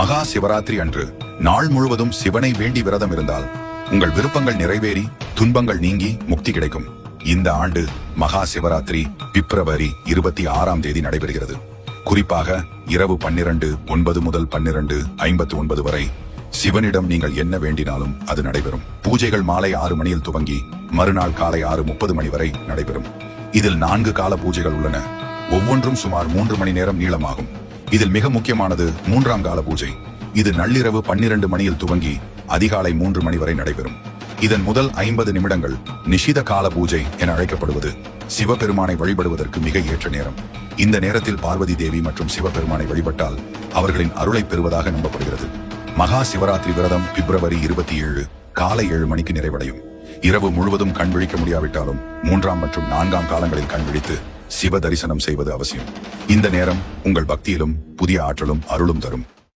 மகா சிவராத்திரி அன்று நாள் முழுவதும் சிவனை வேண்டி விரதம் இருந்தால் உங்கள் விருப்பங்கள் நிறைவேறி துன்பங்கள் நீங்கி முக்தி கிடைக்கும். இந்த ஆண்டு மகா சிவராத்திரி பிப்ரவரி இருபத்தி ஆறாம் தேதி நடைபெறுகிறது. குறிப்பாக இரவு பன்னிரண்டு ஒன்பது முதல் பன்னிரண்டு ஐம்பத்தி ஒன்பது வரை சிவனிடம் நீங்கள் என்ன வேண்டினாலும் அது நடைபெறும். பூஜைகள் மாலை ஆறு மணியில் துவங்கி மறுநாள் காலை ஆறு முப்பது மணி வரை நடைபெறும். இதில் நான்கு கால பூஜைகள் உள்ளன. ஒவ்வொன்றும் சுமார் மூன்று மணி நேரம் நீளமாகும். இதில் மிக முக்கியமானது மூன்றாம் கால பூஜை. இது நள்ளிரவு பன்னிரண்டு மணியில் துவங்கி அதிகாலை மூன்று மணி வரை நடைபெறும். இதன் முதல் ஐம்பது நிமிடங்கள் நிஷித கால பூஜை என அழைக்கப்படுவது. சிவபெருமானை வழிபடுவதற்கு மிக ஏற்ற நேரம். இந்த நேரத்தில் பார்வதி தேவி மற்றும் சிவபெருமானை வழிபட்டால் அவர்களின் அருளை பெறுவதாக நம்பப்படுகிறது. மகா சிவராத்திரி விரதம் பிப்ரவரி இருபத்தி ஏழு காலை ஏழு மணிக்கு நிறைவடையும். இரவு முழுவதும் கண் விழிக்க முடியாவிட்டாலும் மூன்றாம் மற்றும் நான்காம் காலங்களில் கண் விழித்து சிவ தரிசனம் செய்வது அவசியம். இந்த நேரம் உங்கள் பக்தியிலும் புதிய ஆற்றலும் அருளும் தரும்.